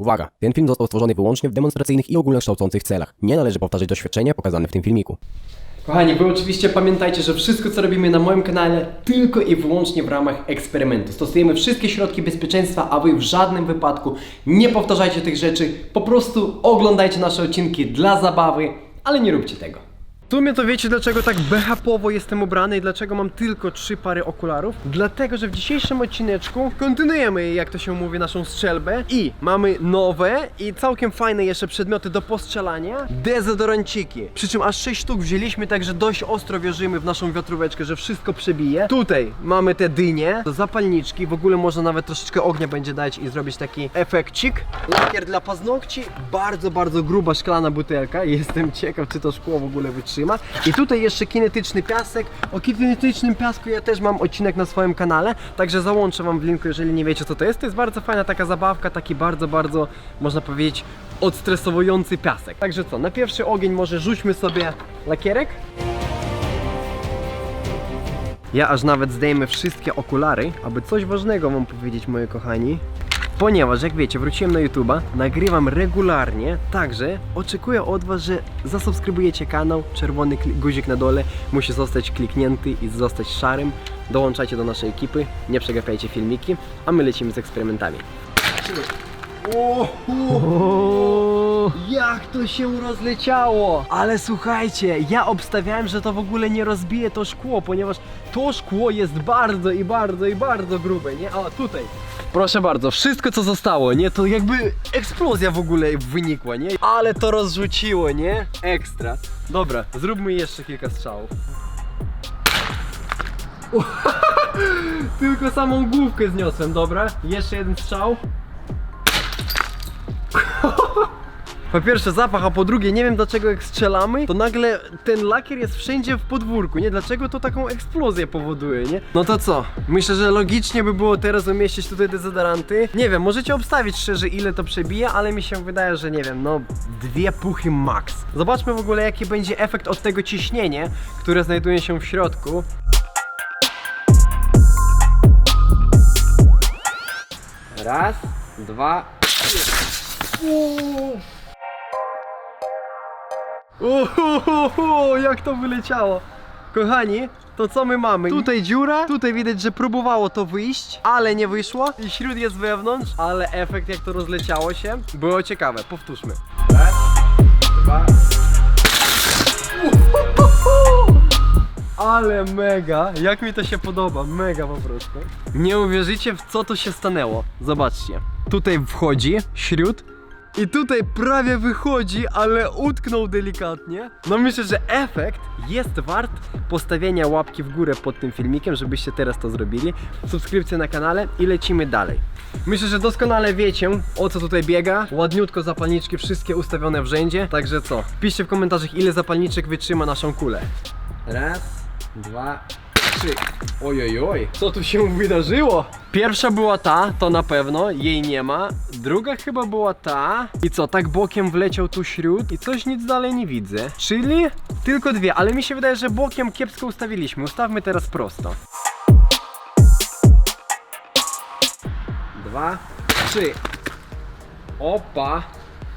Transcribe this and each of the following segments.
Uwaga! Ten film został stworzony wyłącznie w demonstracyjnych i ogólnokształcących celach. Nie należy powtarzać doświadczenia pokazane w tym filmiku. Kochani, wy oczywiście pamiętajcie, że wszystko co robimy na moim kanale tylko i wyłącznie w ramach eksperymentu. Stosujemy wszystkie środki bezpieczeństwa, a wy w żadnym wypadku nie powtarzajcie tych rzeczy. Po prostu oglądajcie nasze odcinki dla zabawy, ale nie róbcie tego. W sumie to wiecie dlaczego tak behapowo jestem ubrany i dlaczego mam tylko trzy pary okularów? Dlatego, że w dzisiejszym odcineczku kontynuujemy, jak to się mówi, naszą strzelbę i mamy nowe i całkiem fajne jeszcze przedmioty do postrzelania. Dezodoranciki. Przy czym aż 6 sztuk wzięliśmy, także dość ostro wierzymy w naszą wiatróweczkę, że wszystko przebije. Tutaj mamy te dynie, to zapalniczki, w ogóle można nawet troszeczkę ognia będzie dać i zrobić taki efekcik. Lakier dla paznokci, bardzo, bardzo gruba szklana butelka. Jestem ciekaw, czy to szkło w ogóle wytrzyma. I tutaj jeszcze kinetyczny piasek. O kinetycznym piasku ja też mam odcinek na swoim kanale, także załączę wam w linku, jeżeli nie wiecie co to jest. To jest bardzo fajna taka zabawka, taki bardzo, bardzo, można powiedzieć, odstresowujący piasek. Także co, na pierwszy ogień może rzućmy sobie lakierek. Ja aż nawet zdejmę wszystkie okulary, aby coś ważnego wam powiedzieć, moi kochani. Ponieważ, jak wiecie, wróciłem na YouTube'a, nagrywam regularnie, także oczekuję od Was, że zasubskrybujecie kanał, czerwony guzik na dole musi zostać kliknięty i zostać szarym. Dołączajcie do naszej ekipy, nie przegapiajcie filmiki, a my lecimy z eksperymentami. O, jak to się rozleciało! Ale słuchajcie, ja obstawiałem, że to w ogóle nie rozbije to szkło, ponieważ to szkło jest bardzo i bardzo i bardzo grube, nie? A tutaj, proszę bardzo, wszystko co zostało, nie? To jakby eksplozja w ogóle wynikła, nie? Ale to rozrzuciło, nie? Ekstra. Dobra, zróbmy jeszcze kilka strzałów. Tylko samą główkę zniosłem, dobra? Jeszcze jeden strzał. Po pierwsze zapach, a po drugie nie wiem dlaczego jak strzelamy, to nagle ten lakier jest wszędzie w podwórku, nie? Dlaczego to taką eksplozję powoduje, nie? No to co? Myślę, że logicznie by było teraz umieścić tutaj dezodoranty. Nie wiem, możecie obstawić szczerze ile to przebije, ale mi się wydaje, że nie wiem, no dwie puchy max. Zobaczmy w ogóle jaki będzie efekt od tego ciśnienia, które znajduje się w środku. Raz, dwa, Uuu. Uhuhuhu, jak to wyleciało. Kochani, to co my mamy? Tutaj dziura, tutaj widać, że próbowało to wyjść, ale nie wyszło. I śród jest wewnątrz, ale efekt jak to rozleciało się, było ciekawe. Powtórzmy. Raz, dwa. Uhuhuhu. Ale mega, jak mi to się podoba, mega po prostu. Nie uwierzycie w co to się stanęło. Zobaczcie. Tutaj wchodzi śród i tutaj prawie wychodzi, ale utknął delikatnie. No myślę, że efekt jest wart postawienia łapki w górę pod tym filmikiem, żebyście teraz to zrobili. Subskrypcja na kanale i lecimy dalej. Myślę, że doskonale wiecie o co tutaj biega. Ładniutko zapalniczki wszystkie ustawione w rzędzie. Także co? Piszcie w komentarzach ile zapalniczek wytrzyma naszą kulę. Raz, dwa, trzy. Ojojoj, co tu się wydarzyło? Pierwsza była ta, to na pewno, jej nie ma. Druga chyba była ta. I co, tak bokiem wleciał tu śród i coś nic dalej nie widzę. Czyli tylko dwie, ale mi się wydaje, że bokiem kiepsko ustawiliśmy. Ustawmy teraz prosto. Dwa, trzy. Opa.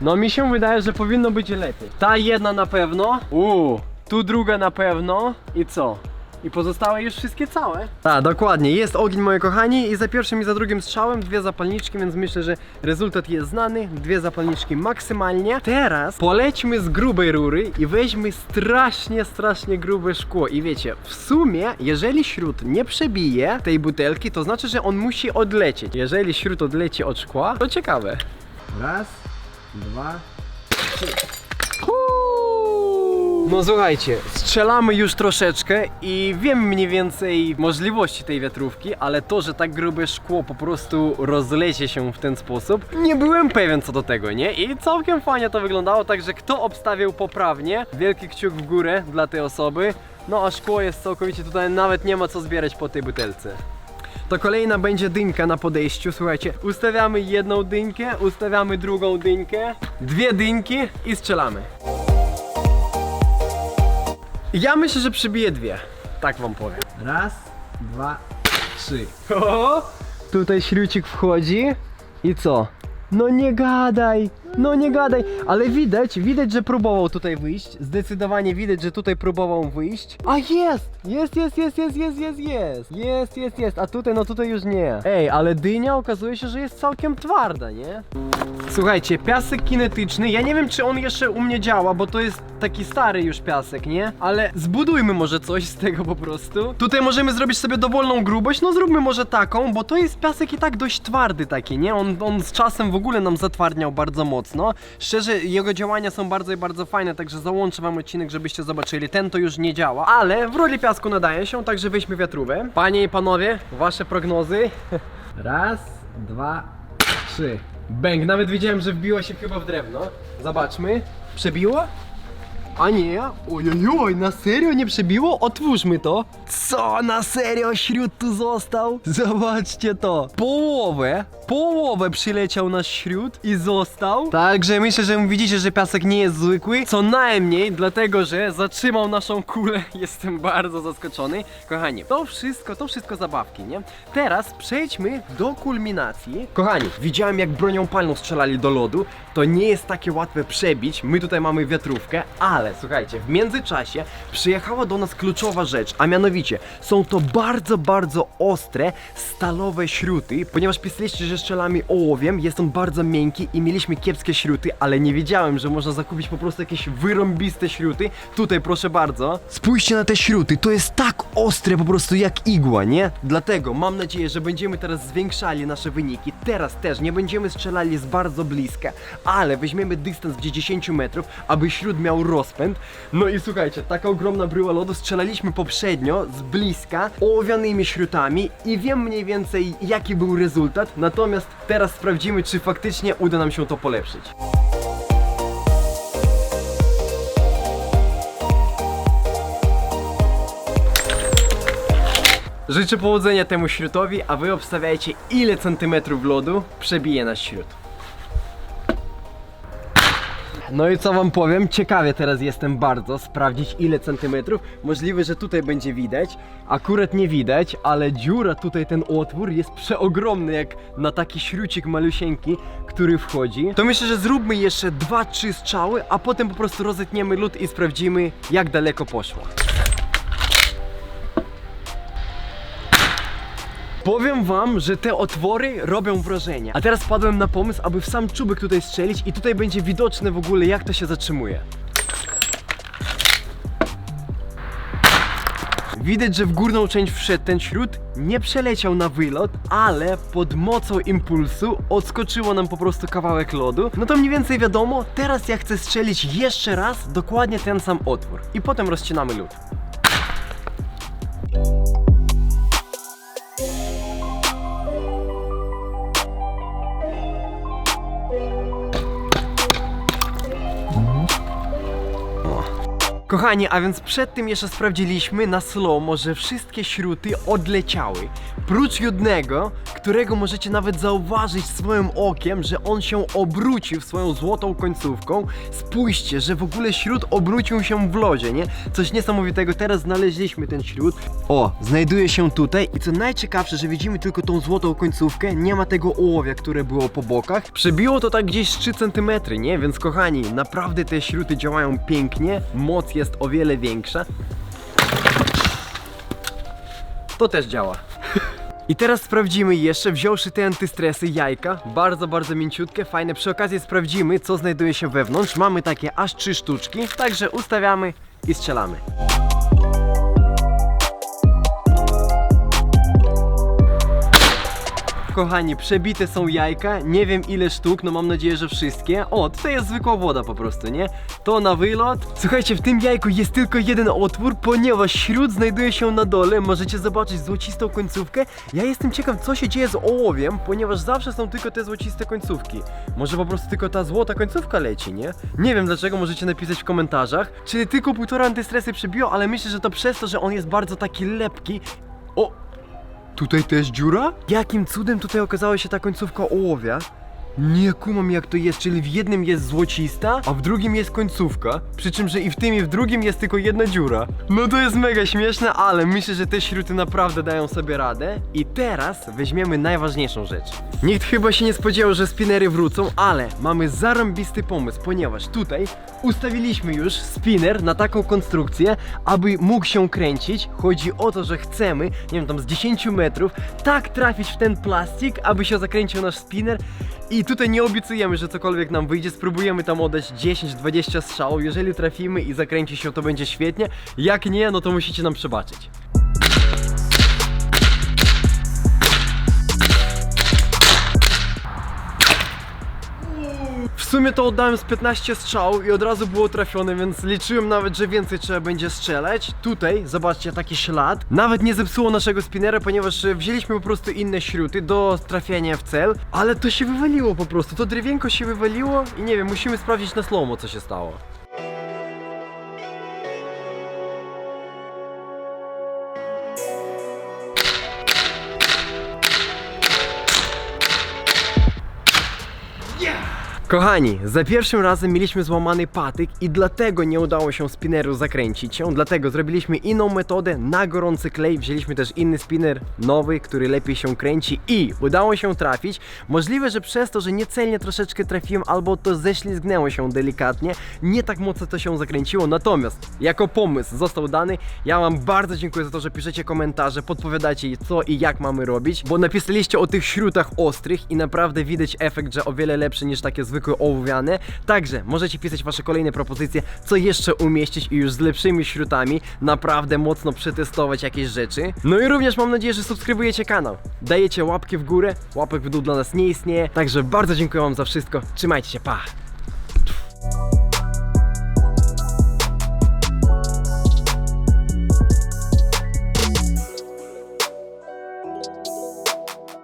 No mi się wydaje, że powinno być lepiej. Ta jedna na pewno. Uuu. Tu druga na pewno. I co? I pozostałe już wszystkie całe. Tak, dokładnie. Jest ogień, moi kochani. I za pierwszym i za drugim strzałem dwie zapalniczki, więc myślę, że rezultat jest znany. Dwie zapalniczki maksymalnie. Teraz polećmy z grubej rury i weźmy strasznie, strasznie grube szkło. I wiecie, w sumie, jeżeli śród nie przebije tej butelki, to znaczy, że on musi odlecieć. Jeżeli śród odleci od szkła, to ciekawe. Raz, dwa, trzy. No słuchajcie, strzelamy już troszeczkę i wiem mniej więcej możliwości tej wiatrówki, ale to, że tak grube szkło po prostu rozlecie się w ten sposób, nie byłem pewien co do tego, nie? I całkiem fajnie to wyglądało, także kto obstawiał poprawnie, wielki kciuk w górę dla tej osoby. No a szkło jest całkowicie tutaj, nawet nie ma co zbierać po tej butelce. To kolejna będzie dynka na podejściu. Słuchajcie, ustawiamy jedną dynkę, ustawiamy drugą dynkę, dwie dynki i strzelamy. Ja myślę, że przybiję dwie. Tak wam powiem. Raz, dwa, trzy. O, tutaj śrucik wchodzi. I co? No nie gadaj, no nie gadaj, ale widać, widać, że próbował tutaj wyjść. Zdecydowanie widać, że tutaj próbował wyjść. A jest! Jest, jest, jest, jest, jest, jest, jest. Jest, jest, jest. A tutaj, no tutaj już nie. Ej, ale dynia okazuje się, że jest całkiem twarda, nie? Słuchajcie, piasek kinetyczny, ja nie wiem czy on jeszcze u mnie działa, bo to jest taki stary już piasek, nie? Ale zbudujmy może coś z tego po prostu. Tutaj możemy zrobić sobie dowolną grubość, no zróbmy może taką, bo to jest piasek i tak dość twardy taki, nie? On, on z czasem w ogóle nam zatwardniał bardzo mocno. Szczerze, jego działania są bardzo i bardzo fajne, także załączę wam odcinek, żebyście zobaczyli. Ten to już nie działa, ale w roli piasku nadaje się, także weźmy wiatrówę. Panie i panowie, wasze prognozy. Raz, dwa, trzy. Bęk, nawet widziałem, że wbiło się chyba w drewno. Zobaczmy. Przebiło? A nie, ojojoj, na serio nie przebiło? Otwórzmy to. Co, na serio śród tu został? Zobaczcie to. Połowę, połowę przyleciał nasz śród i został. Także myślę, że widzicie, że piasek nie jest zwykły. Co najmniej dlatego, że zatrzymał naszą kulę. Jestem bardzo zaskoczony. Kochani, to wszystko, to wszystko zabawki, nie? Teraz przejdźmy do kulminacji. Kochani, widziałem jak bronią palną strzelali do lodu. To nie jest takie łatwe przebić. My tutaj mamy wiatrówkę, ale słuchajcie, w międzyczasie przyjechała do nas kluczowa rzecz, a mianowicie są to bardzo, bardzo ostre, stalowe śruty, ponieważ pisaliście, że strzelamy ołowiem, jest on bardzo miękki i mieliśmy kiepskie śruty, ale nie wiedziałem, że można zakupić po prostu jakieś wyrąbiste śruty. Tutaj proszę bardzo. Spójrzcie na te śruty, to jest tak ostre po prostu jak igła, nie? Dlatego mam nadzieję, że będziemy teraz zwiększali nasze wyniki. Teraz też nie będziemy strzelali z bardzo bliska, ale weźmiemy dystans gdzie 10 metrów, aby śród miał rozpęd. No i słuchajcie, taka ogromna bryła lodu strzelaliśmy poprzednio z bliska ołowianymi śrutami i wiem mniej więcej jaki był rezultat, natomiast teraz sprawdzimy, czy faktycznie uda nam się to polepszyć. Życzę powodzenia temu śrutowi, a wy obstawiajcie ile centymetrów lodu przebije nasz śrut. No i co wam powiem, ciekawie teraz jestem bardzo sprawdzić ile centymetrów. Możliwe, że tutaj będzie widać, akurat nie widać, ale dziura tutaj, ten otwór jest przeogromny jak na taki śrucik malusieńki, który wchodzi. To myślę, że zróbmy jeszcze 2-3 strzały, a potem po prostu rozetniemy lód i sprawdzimy jak daleko poszło. Powiem wam, że te otwory robią wrażenie. A teraz padłem na pomysł, aby w sam czubek tutaj strzelić i tutaj będzie widoczne w ogóle jak to się zatrzymuje. Widać, że w górną część wszedł ten śród, nie przeleciał na wylot, ale pod mocą impulsu odskoczyło nam po prostu kawałek lodu. No to mniej więcej wiadomo, teraz ja chcę strzelić jeszcze raz dokładnie ten sam otwór. I potem rozcinamy lód. Kochani, a więc przed tym jeszcze sprawdziliśmy na slow że wszystkie śruty odleciały. Prócz jednego, którego możecie nawet zauważyć swoim okiem, że on się obrócił swoją złotą końcówką. Spójrzcie, że w ogóle śród obrócił się w lodzie, nie? Coś niesamowitego, teraz znaleźliśmy ten śród. O, znajduje się tutaj i co najciekawsze, że widzimy tylko tą złotą końcówkę, nie ma tego ołowia, które było po bokach. Przebiło to tak gdzieś 3 cm, nie? Więc kochani, naprawdę te śruty działają pięknie, moc jest o wiele większa. To też działa. I teraz sprawdzimy jeszcze, wziąwszy te antystresy, jajka, bardzo, bardzo mięciutkie, fajne. Przy okazji sprawdzimy, co znajduje się wewnątrz. Mamy takie aż trzy sztuczki, także ustawiamy i strzelamy. Kochani, przebite są jajka, nie wiem ile sztuk, no mam nadzieję, że wszystkie. O, tutaj jest zwykła woda po prostu, nie? To na wylot. Słuchajcie, w tym jajku jest tylko jeden otwór, ponieważ śród znajduje się na dole. Możecie zobaczyć złocistą końcówkę. Ja jestem ciekaw, co się dzieje z ołowiem, ponieważ zawsze są tylko te złociste końcówki. Może po prostu tylko ta złota końcówka leci, nie? Nie wiem dlaczego, możecie napisać w komentarzach. Czyli tylko półtora antystresy przebiło, ale myślę, że to przez to, że on jest bardzo taki lepki. O, Tutaj też dziura? Jakim cudem tutaj okazała się ta końcówka ołowia? Nie kumam jak to jest, czyli w jednym jest złocista, a w drugim jest końcówka. Przy czym, że i w tym i w drugim jest tylko jedna dziura. No to jest mega śmieszne, ale myślę, że te śruty naprawdę dają sobie radę. I teraz weźmiemy najważniejszą rzecz. Nikt chyba się nie spodziewał, że spinnery wrócą, ale mamy zarąbisty pomysł, ponieważ tutaj ustawiliśmy już spinner na taką konstrukcję, aby mógł się kręcić. Chodzi o to, że chcemy, nie wiem, tam z 10 metrów, tak trafić w ten plastik, aby się zakręcił nasz spinner. I tutaj nie obiecujemy, że cokolwiek nam wyjdzie, spróbujemy tam oddać 10-20 strzałów. Jeżeli trafimy i zakręci się, to będzie świetnie. Jak nie, no to musicie nam przebaczyć. Sumie to oddałem z 15 strzał i od razu było trafione, więc liczyłem nawet, że więcej trzeba będzie strzelać. Tutaj, zobaczcie, taki ślad. Nawet nie zepsuło naszego spinnera, ponieważ e, wzięliśmy po prostu inne śruty do trafiania w cel, ale to się wywaliło po prostu. To drewienko się wywaliło i nie wiem, musimy sprawdzić na slomo, co się stało. Kochani, za pierwszym razem mieliśmy złamany patyk i dlatego nie udało się spinneru zakręcić się, dlatego zrobiliśmy inną metodę na gorący klej, wzięliśmy też inny spinner, nowy, który lepiej się kręci i udało się trafić. Możliwe, że przez to, że niecelnie troszeczkę trafiłem albo to ześlizgnęło się delikatnie, nie tak mocno to się zakręciło, natomiast jako pomysł został dany. Ja wam bardzo dziękuję za to, że piszecie komentarze, podpowiadacie co i jak mamy robić, bo napisaliście o tych śrutach ostrych i naprawdę widać efekt, że o wiele lepszy niż takie zwykłe ołowiane. Także możecie pisać wasze kolejne propozycje, co jeszcze umieścić i już z lepszymi śrutami naprawdę mocno przetestować jakieś rzeczy. No i również mam nadzieję, że subskrybujecie kanał. Dajecie łapki w górę, łapek w dół dla nas nie istnieje. Także bardzo dziękuję wam za wszystko. Trzymajcie się, pa!